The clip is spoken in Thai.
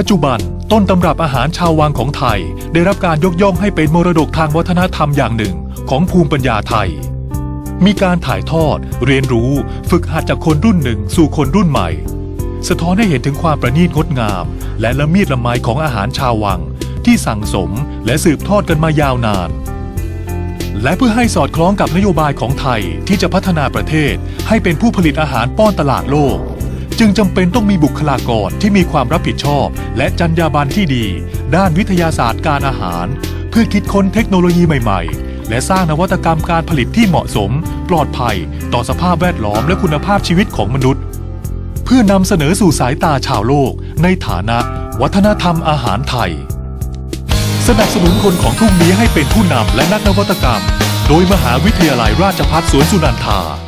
ปัจจุบันต้นตำรับอาหารชาววังของไทย ได้รับการยกย่องให้เป็นมรดกทางวัฒนธรรมอย่างหนึ่งของภูมิปัญญาไทย มีการถ่ายทอด เรียนรู้ ฝึกหัดจากคนรุ่นหนึ่งสู่คนรุ่นใหม่ สะท้อนให้เห็นถึงความประณีตงดงาม และละเมียดละไมของอาหารชาววัง ที่สั่งสมและสืบทอดกันมายาวนาน และเพื่อให้สอดคล้องกับนโยบายของไทยที่จะพัฒนาประเทศให้เป็นผู้ผลิตอาหารป้อนตลาดโลก จึงจำเป็นต้องมีบุคลากรที่มีความรับผิดชอบ และจรรยาบรรณที่ดี ด้านวิทยาศาสตร์การอาหาร เพื่อคิดค้นเทคโนโลยีใหม่ๆ และสร้างนวัตกรรมการผลิตที่เหมาะสม ปลอดภัย ต่อสภาพแวดล้อมและคุณภาพชีวิตของมนุษย์ เพื่อนำเสนอสู่สายตาชาวโลก ในฐานะ วัฒนธรรมอาหารไทย สนับสนุนคนของทุ่งนี้ให้เป็นผู้นำและนักนวัตกรรม โดยมหาวิทยาลัยราชภัฏสวนสุนันทา